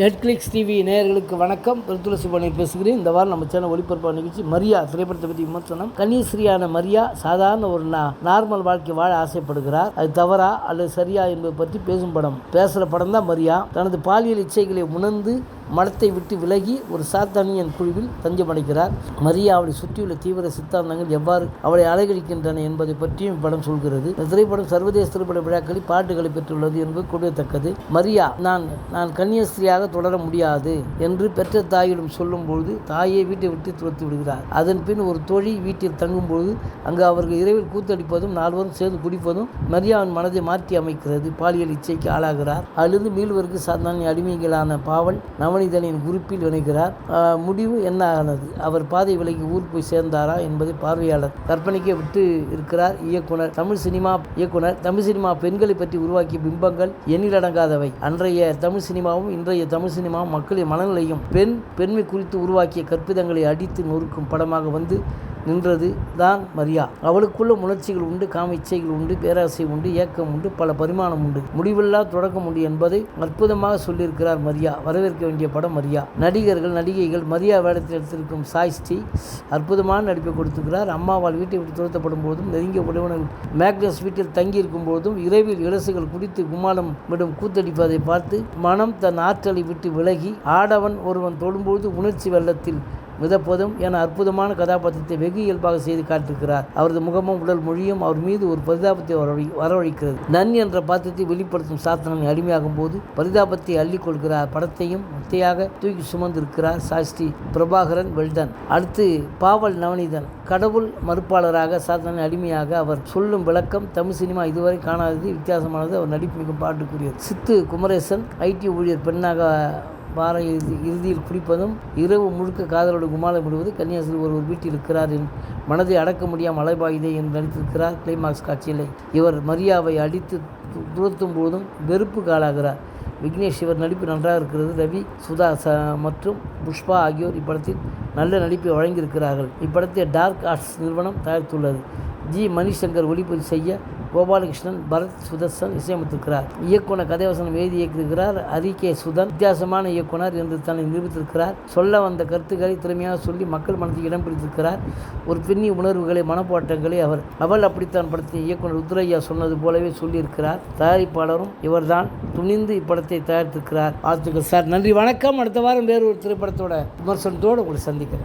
Netflix TV நேயர்களுக்கு வணக்கம். திருத்துளசி பண்ணி பேசுகிறேன். இந்த வாரம் நம்ம சேனல் ஒளிபரப்பாக நிகழ்ச்சி மரியா திரைப்படத்தை பற்றி விமர்சனம். கன்னிஸ்ரீயான மரியா சாதாரண ஒரு நா- நார்மல் வாழ்க்கை வாழ ஆசைப்படுகிறார். அது தவறா அல்லது சரியா என்பது பற்றி பேசும் படம். பேசுகிற படம் தான் மரியா. தனது பாலியல் இச்சைகளை உணர்ந்து மடத்தை விட்டு விலகி ஒரு சாத்தானியன் குழுவில் தஞ்சமடைகிறார். மரியா அவளை சுற்றியுள்ள தீவிர சித்தாந்தங்கள் எவ்வாறு அவளை அலைகழிக்கின்றன என்பதை பற்றியும் இப்படம் சொல்கிறது. இந்த திரைப்படம் சர்வதேச திரைப்பட விழாக்களில் பாட்டுகளை பெற்றுள்ளது என்பது குறிப்பிடத்தக்கது மரியா நான் நான் கன்னியஸ்திரியாக தொடர முடியாது என்று பெற்ற தாயிடம் சொல்லும்பொழுது தாயை வீட்டை விட்டு துரத்து விடுகிறார். அதன் பின் ஒரு தொழில் வீட்டில் தங்கும்பொழுது அங்கு அவர்கள் இரவில் கூத்தடிப்பதும் நால்வரும் சேர்ந்து குடிப்பதும் மரியாவின் மனதை மாற்றி அமைக்கிறது. பாலியல் இச்சைக்கு ஆளாகிறார். அதிலிருந்து மீள்வருக்கு சாதாரண அடிமைகளான பாவல் நவனிதனின் குறிப்பில் இணைகிறார். முடிவு என்ன ஆனது? அவர் பாதை விலகி ஊர் போய் சேர்ந்தாரா என்பதை பார்வையாளர் கற்பனைக்க விட்டு இருக்கிறார் இயக்குனர் தமிழ் சினிமா இயக்குனர். தமிழ் சினிமா பெண்களை பற்றி உருவாக்கிய பிம்பங்கள் எண்ணிலடங்காதவை அன்றைய தமிழ் சினிமாவும் இன்றைய தமிழ் சினிமாவும் மக்களின் மனநிலையும் பெண் பெண்மை குறித்து உருவாக்கிய கற்பிதங்களை அடித்து நொறுக்கும் படமாக வந்து நின்றது தான் மரியா. அவளுக்குள்ள உணர்ச்சிகள் உண்டு காமிச்சைகள் உண்டு பேராசை உண்டு ஏக்கம் உண்டு பல பரிமாணம் உண்டு. முடிவில்லா தொடக்கம் உண்டு என்பதை அற்புதமாக சொல்லியிருக்கிறார் மரியா. வரவேற்க வேண்டிய படம் மரியா. நடிகர்கள் நடிகைகள் மரியா வேடத்தில் எடுத்திருக்கும் சாய்ஸ்டி அற்புதமான நடிப்பை கொடுத்திருக்கிறார். அம்மாவால் வீட்டை விட்டு துரத்தப்படும் போதும் நெருங்கிய உறவினர் மேக்னஸ் வீட்டில் தங்கியிருக்கும் போதும் இரவில் இலசுகள் குடித்து கும்மாளம் விடும் கூத்தடிப்பதை பார்த்து மனம் தன் ஆற்றலை விட்டு விலகி ஆடவன் ஒருவன் தொடும்போது உணர்ச்சி வெள்ளத்தில் மிதப்பதும் என அற்புதமான கதாபாத்திரத்தை வெகு இயல்பாக செய்து காட்டிருக்கிறார் அவரது முகமும் உடல் மொழியும் அவர் மீது ஒரு பரிதாபத்தை வரவழி- வரவழைக்கிறது. நன் என்ற பாத்திரத்தை வெளிப்படுத்தும் சாத்தனன் அடிமையாகும் போது பரிதாபத்தை அள்ளிக் கொள்கிறார். படத்தையும் முத்தையாக தூக்கி சுமந்திருக்கிறார் சாஸ்தி பிரபாகரன் வெல்டன். அடுத்து பாவல் நவநீதன். கடவுள் மறுப்பாளராக சாத்தனின் அடிமையாக அவர் சொல்லும் விளக்கம் தமிழ் சினிமா இதுவரை காணாதது வித்தியாசமானது. அவர் நடிப்பு மிகவும் பாட்டுக்குரியது சித்து குமரேசன் ஐடி ஊழியர் பெண்ணாக வார இறுதி இறுதியில் குடிப்பதும் இரவு முழுக்க காதலோடு குமாலம் விடுவது ஒரு ஒருவர் வீட்டில் இருக்கிறார் என் மனதை அடக்க முடியாமல் அலைபாயுதே என்று நடித்திருக்கிறார் கிளைமாக்ஸ் காட்சியிலே. இவர் மரியாவை அடித்து து- துரத்தும் போதும் வெறுப்புக்கு ஆளாகிறார் விக்னேஷ் இவர் நடிப்பு நன்றாக இருக்கிறது. ரவி சுதா ச மற்றும் புஷ்பா ஆகியோர் இப்படத்தில் நல்ல நடிப்பை வழங்கியிருக்கிறார்கள். இப்படத்தை டார்க் ஆர்ட்ஸ் நிறுவனம் தயாரித்துள்ளது. ஜி மணிசங்கர் ஒளிப்பதிவு செய்ய கோபாலகிருஷ்ணன் பரத் சுதர்சன் இசையமைத்திருக்கிறார். இயக்குனர் கதைவசனம் எழுதி இயக்கியிருக்கிறார். ஹரி கே சுதன் வித்தியாசமான இயக்குனர் என்று தன்னை நிரூபித்திருக்கிறார். சொல்ல வந்த கருத்துக்களை திறமையாக சொல்லி மக்கள் மனதில் இடம் பிடித்திருக்கிறார். ஒரு பெண்ணி உணர்வுகளை மனப்போட்டங்களை அவர் அவள் அப்படித்தான் படத்தின் இயக்குனர் ருத்ரையா சொன்னது போலவே சொல்லியிருக்கிறார். தயாரிப்பாளரும் இவர்தான். துணிந்து இப்படத்தை தயாரித்திருக்கிறார். வாழ்த்துக்கள் சார் நன்றி வணக்கம். அடுத்த வாரம் வேறு ஒரு திரைப்படத்தோட விமர்சனத்தோடு உங்களை சந்திக்கிறேன்.